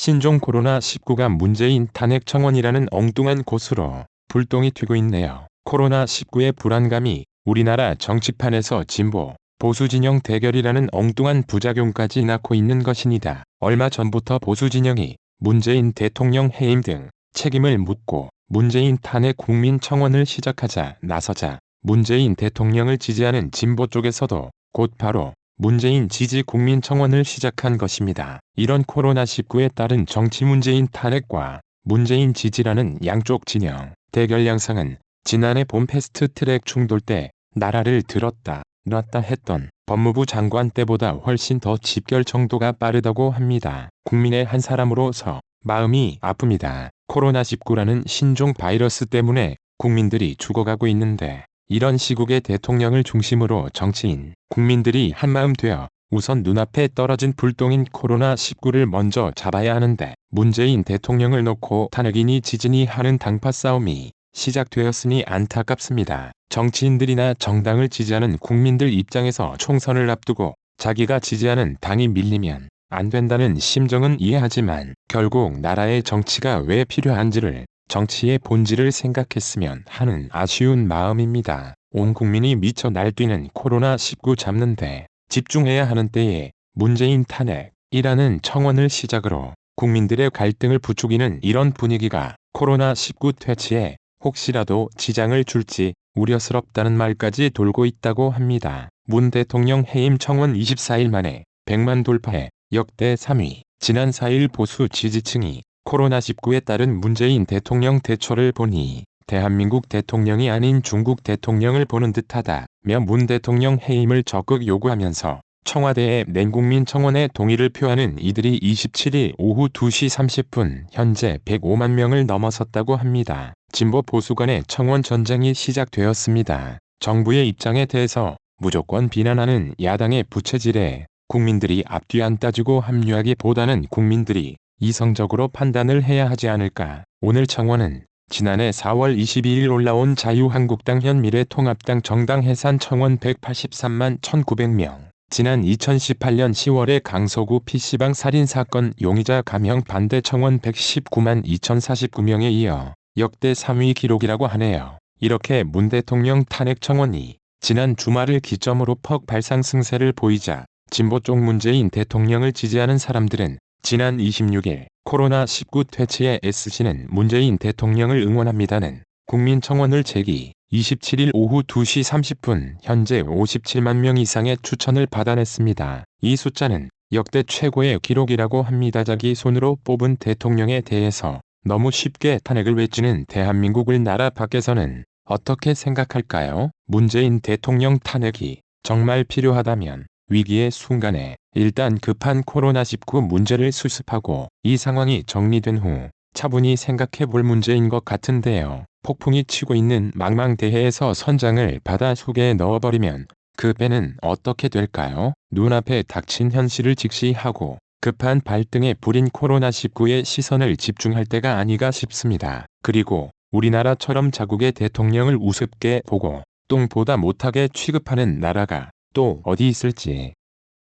신종 코로나19가 문재인 탄핵 청원이라는 엉뚱한 곳으로 불똥이 튀고 있네요. 코로나19의 불안감이 우리나라 정치판에서 진보, 보수 진영 대결이라는 엉뚱한 부작용까지 낳고 있는 것입니다. 얼마 전부터 보수 진영이 문재인 대통령 해임 등 책임을 묻고 문재인 탄핵 국민 청원을 시작하자 나서자 문재인 대통령을 지지하는 진보 쪽에서도 곧바로 문재인 지지 국민 청원을 시작한 것입니다. 이런 코로나19에 따른 정치 문재인 탄핵과 문재인 지지라는 양쪽 진영 대결 양상은 지난해 봄 패스트트랙 충돌 때 나라를 들었다 놨다 했던 법무부 장관 때보다 훨씬 더 집결 정도가 빠르다고 합니다. 국민의 한 사람으로서 마음이 아픕니다. 코로나19라는 신종 바이러스 때문에 국민들이 죽어가고 있는데 이런 시국에 대통령을 중심으로 정치인, 국민들이 한마음 되어 우선 눈앞에 떨어진 불똥인 코로나19를 먼저 잡아야 하는데 문재인 대통령을 놓고 탄핵이니 지진이 하는 당파 싸움이 시작되었으니 안타깝습니다. 정치인들이나 정당을 지지하는 국민들 입장에서 총선을 앞두고 자기가 지지하는 당이 밀리면 안 된다는 심정은 이해하지만 결국 나라의 정치가 왜 필요한지를 정치의 본질을 생각했으면 하는 아쉬운 마음입니다. 온 국민이 미쳐 날뛰는 코로나19 잡는데 집중해야 하는 때에 문재인 탄핵이라는 청원을 시작으로 국민들의 갈등을 부추기는 이런 분위기가 코로나19 퇴치에 혹시라도 지장을 줄지 우려스럽다는 말까지 돌고 있다고 합니다. 문 대통령 해임 청원 24일 만에 100만 돌파해 역대 3위. 지난 4일 보수 지지층이 코로나19에 따른 문재인 대통령 대처를 보니 대한민국 대통령이 아닌 중국 대통령을 보는 듯하다며 문 대통령 해임을 적극 요구하면서 청와대에 낸국민 청원에 동의를 표하는 이들이 27일 오후 2시 30분 현재 105만 명을 넘어섰다고 합니다. 진보 보수 간의 청원 전쟁이 시작되었습니다. 정부의 입장에 대해서 무조건 비난하는 야당의 부채질에 국민들이 앞뒤 안 따지고 합류하기보다는 국민들이 이성적으로 판단을 해야 하지 않을까. 오늘 청원은 지난해 4월 22일 올라온 자유한국당 현 미래통합당 정당 해산 청원 183만 1900명, 지난 2018년 10월의 강서구 PC방 살인사건 용의자 감형 반대 청원 119만 2049명에 이어 역대 3위 기록이라고 하네요. 이렇게 문 대통령 탄핵 청원이 지난 주말을 기점으로 퍽 발상승세를 보이자 진보 쪽 문재인 대통령을 지지하는 사람들은 지난 26일 코로나19 퇴치에 애쓰시는 문재인 대통령을 응원합니다는 국민청원을 제기 27일 오후 2시 30분 현재 57만 명 이상의 추천을 받아냈습니다. 이 숫자는 역대 최고의 기록이라고 합니다. 자기 손으로 뽑은 대통령에 대해서 너무 쉽게 탄핵을 외치는 대한민국을 나라 밖에서는 어떻게 생각할까요? 문재인 대통령 탄핵이 정말 필요하다면 위기의 순간에 일단 급한 코로나19 문제를 수습하고 이 상황이 정리된 후 차분히 생각해 볼 문제인 것 같은데요. 폭풍이 치고 있는 망망대해에서 선장을 바다 속에 넣어버리면 그 배는 어떻게 될까요? 눈앞에 닥친 현실을 직시하고 급한 발등에 불인 코로나19에 시선을 집중할 때가 아니가 싶습니다. 그리고 우리나라처럼 자국의 대통령을 우습게 보고 똥보다 못하게 취급하는 나라가 또 어디 있을지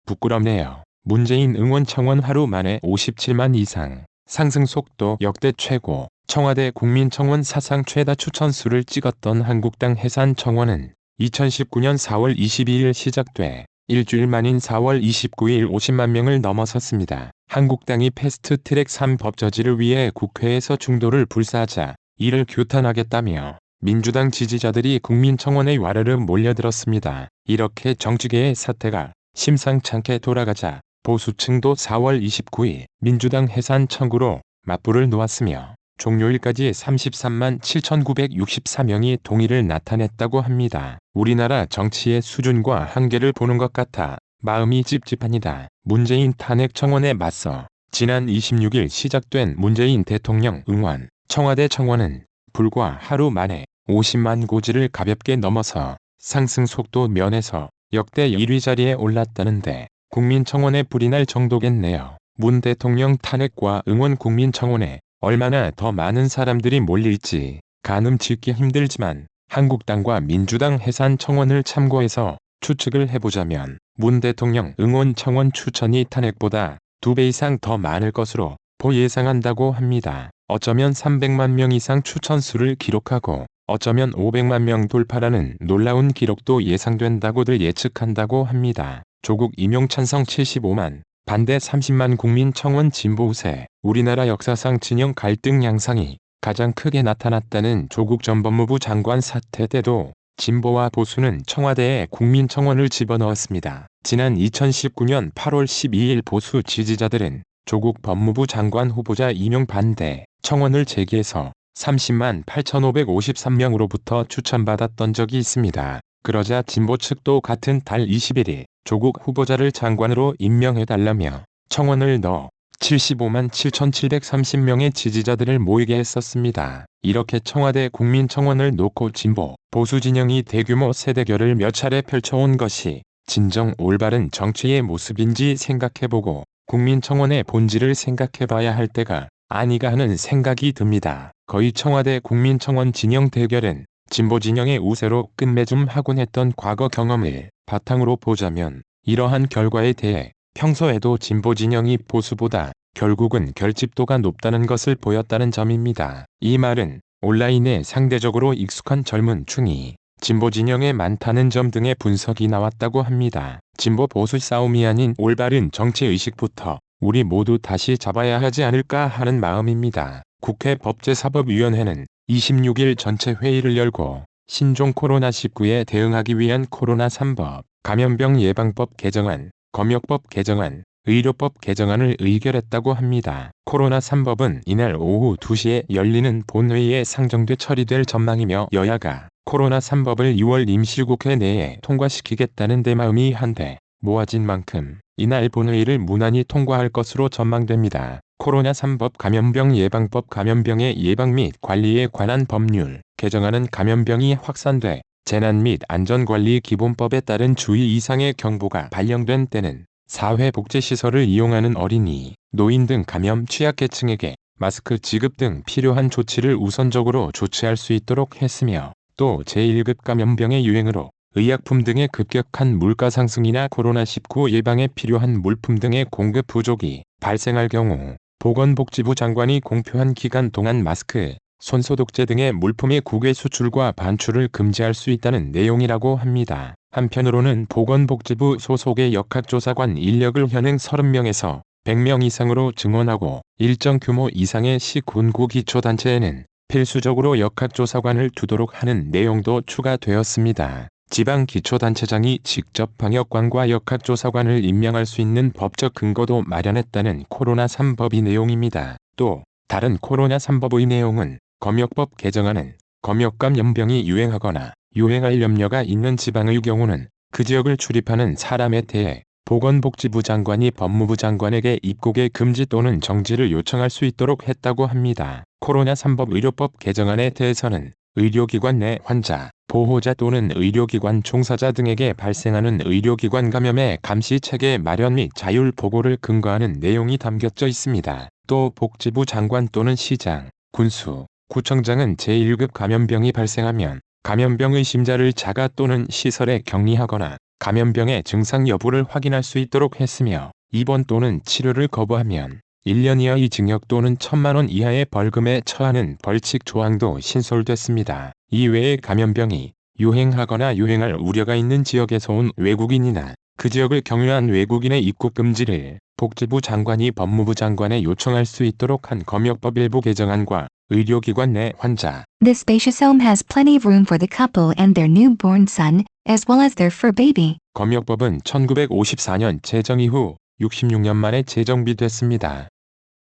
부끄럽네요. 문재인 응원 청원 하루 만에 57만 이상 상승 속도 역대 최고 청와대 국민청원 사상 최다 추천수를 찍었던 한국당 해산 청원은 2019년 4월 22일 시작돼 일주일 만인 4월 29일 50만 명을 넘어섰습니다. 한국당이 패스트트랙 3법 저지를 위해 국회에서 중도를 불사하자 이를 규탄하겠다며 민주당 지지자들이 국민청원에 와르르 몰려들었습니다. 이렇게 정치계의 사태가 심상찮게 돌아가자 보수층도 4월 29일 민주당 해산 청구로 맞불을 놓았으며 종료일까지 33만 7,964명이 동의를 나타냈다고 합니다. 우리나라 정치의 수준과 한계를 보는 것 같아 마음이 찝찝합니다. 문재인 탄핵 청원에 맞서 지난 26일 시작된 문재인 대통령 응원 청와대 청원은 불과 하루 만에 50만 고지를 가볍게 넘어서 상승 속도 면에서 역대 1위 자리에 올랐다는데 국민청원에 불이 날 정도겠네요. 문 대통령 탄핵과 응원 국민청원에 얼마나 더 많은 사람들이 몰릴지 가늠 짓기 힘들지만 한국당과 민주당 해산 청원을 참고해서 추측을 해보자면 문 대통령 응원 청원 추천이 탄핵보다 두 배 이상 더 많을 것으로 보 예상한다고 합니다. 어쩌면 300만 명 이상 추천수를 기록하고 어쩌면 500만 명 돌파라는 놀라운 기록도 예상된다고들 예측한다고 합니다. 조국 임용 찬성 75만, 반대 30만 국민 청원 진보 우세, 우리나라 역사상 진영 갈등 양상이 가장 크게 나타났다는 조국 전 법무부 장관 사태 때도 진보와 보수는 청와대에 국민 청원을 집어넣었습니다. 지난 2019년 8월 12일 보수 지지자들은 조국 법무부 장관 후보자 임용 반대 청원을 제기해서 30만 8,553명으로부터 추천받았던 적이 있습니다. 그러자 진보 측도 같은 달 21일 조국 후보자를 장관으로 임명해달라며 청원을 넣어 75만 7,730명의 지지자들을 모이게 했었습니다. 이렇게 청와대 국민청원을 놓고 진보, 보수 진영이 대규모 세대결을 몇 차례 펼쳐온 것이 진정 올바른 정치의 모습인지 생각해보고 국민청원의 본질을 생각해봐야 할 때가 아니가 하는 생각이 듭니다. 거의 청와대 국민청원 진영 대결은 진보 진영의 우세로 끝맺음 하곤 했던 과거 경험을 바탕으로 보자면 이러한 결과에 대해 평소에도 진보 진영이 보수보다 결국은 결집도가 높다는 것을 보였다는 점입니다. 이 말은 온라인에 상대적으로 익숙한 젊은 층이 진보 진영에 많다는 점 등의 분석이 나왔다고 합니다. 진보 보수 싸움이 아닌 올바른 정치 의식부터 우리 모두 다시 잡아야 하지 않을까 하는 마음입니다. 국회 법제사법위원회는 26일 전체 회의를 열고 신종 코로나19에 대응하기 위한 코로나 3법, 감염병 예방법 개정안, 검역법 개정안, 의료법 개정안을 의결했다고 합니다. 코로나 3법은 이날 오후 2시에 열리는 본회의에 상정돼 처리될 전망이며 여야가 코로나 3법을 6월 임시국회 내에 통과시키겠다는 데 마음이 한데 모아진 만큼 이날 본회의를 무난히 통과할 것으로 전망됩니다. 코로나 3법 감염병 예방법 감염병의 예방 및 관리에 관한 법률 개정안은 감염병이 확산돼 재난 및 안전관리 기본법에 따른 주의 이상의 경보가 발령된 때는 사회복지시설을 이용하는 어린이, 노인 등 감염 취약계층에게 마스크 지급 등 필요한 조치를 우선적으로 조치할 수 있도록 했으며 또 제1급 감염병의 유행으로 의약품 등의 급격한 물가 상승이나 코로나19 예방에 필요한 물품 등의 공급 부족이 발생할 경우 보건복지부 장관이 공표한 기간 동안 마스크, 손소독제 등의 물품의 국외 수출과 반출을 금지할 수 있다는 내용이라고 합니다. 한편으로는 보건복지부 소속의 역학조사관 인력을 현행 30명에서 100명 이상으로 증원하고 일정 규모 이상의 시군구 기초단체에는 필수적으로 역학조사관을 두도록 하는 내용도 추가되었습니다. 지방 기초단체장이 직접 방역관과 역학조사관을 임명할 수 있는 법적 근거도 마련했다는 코로나 3법의 내용입니다. 또 다른 코로나 3법의 내용은 검역법 개정안은 검역감염병이 유행하거나 유행할 염려가 있는 지방의 경우는 그 지역을 출입하는 사람에 대해 보건복지부 장관이 법무부 장관에게 입국의 금지 또는 정지를 요청할 수 있도록 했다고 합니다. 코로나 3법 의료법 개정안에 대해서는 의료기관 내 환자, 보호자 또는 의료기관 종사자 등에게 발생하는 의료기관 감염의 감시 체계 마련 및 자율 보고를 근거하는 내용이 담겨져 있습니다. 또 복지부 장관 또는 시장, 군수, 구청장은 제1급 감염병이 발생하면 감염병 의심자를 자가 또는 시설에 격리하거나 감염병의 증상 여부를 확인할 수 있도록 했으며 입원 또는 치료를 거부하면 1년 이하의 징역 또는 1천만 원 이하의 벌금에 처하는 벌칙 조항도 신설됐습니다. 이 외에 감염병이 유행하거나 유행할 우려가 있는 지역에서 온 외국인이나 그 지역을 경유한 외국인의 입국 금지를 복지부 장관이 법무부 장관에 요청할 수 있도록 한 검역법 일부 개정안과 의료기관 내 환자, This spacious home has plenty of room for the couple and their newborn son, as well as their fur baby. 검역법은 1954년 제정 이후 66년 만에 재정비됐습니다.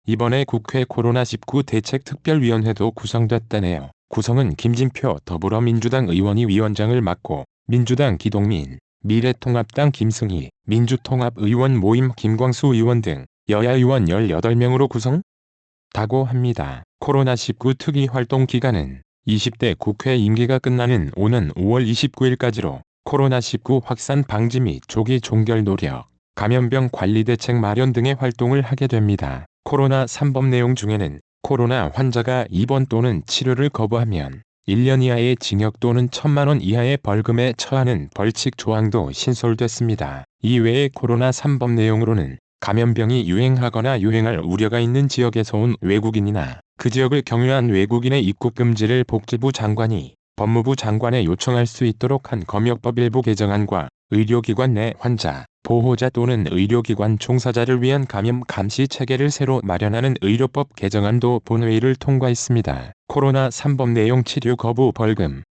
이번에 국회 코로나19 대책특별위원회도 구성됐다네요. 구성은 김진표 더불어민주당 의원이 위원장을 맡고 민주당 기동민, 미래통합당 김승희, 민주통합의원 모임 김광수 의원 등 여야 의원 18명으로 구성 다고 합니다. 코로나19 특위 활동 기간은 20대 국회 임기가 끝나는 오는 5월 29일까지로 코로나19 확산 방지 및 조기 종결 노력, 감염병 관리 대책 마련 등의 활동을 하게 됩니다. 코로나 3법 내용 중에는 코로나 환자가 입원 또는 치료를 거부하면 1년 이하의 징역 또는 1천만 원 이하의 벌금에 처하는 벌칙 조항도 신설됐습니다. 이외에 코로나 3법 내용으로는 감염병이 유행하거나 유행할 우려가 있는 지역에서 온 외국인이나 그 지역을 경유한 외국인의 입국 금지를 복지부 장관이 법무부 장관에 요청할 수 있도록 한 검역법 일부 개정안과 의료기관 내 환자, 보호자 또는 의료기관 종사자를 위한 감염 감시 체계를 새로 마련하는 의료법 개정안도 본회의를 통과했습니다. 코로나 3법 내용 치료 거부 벌금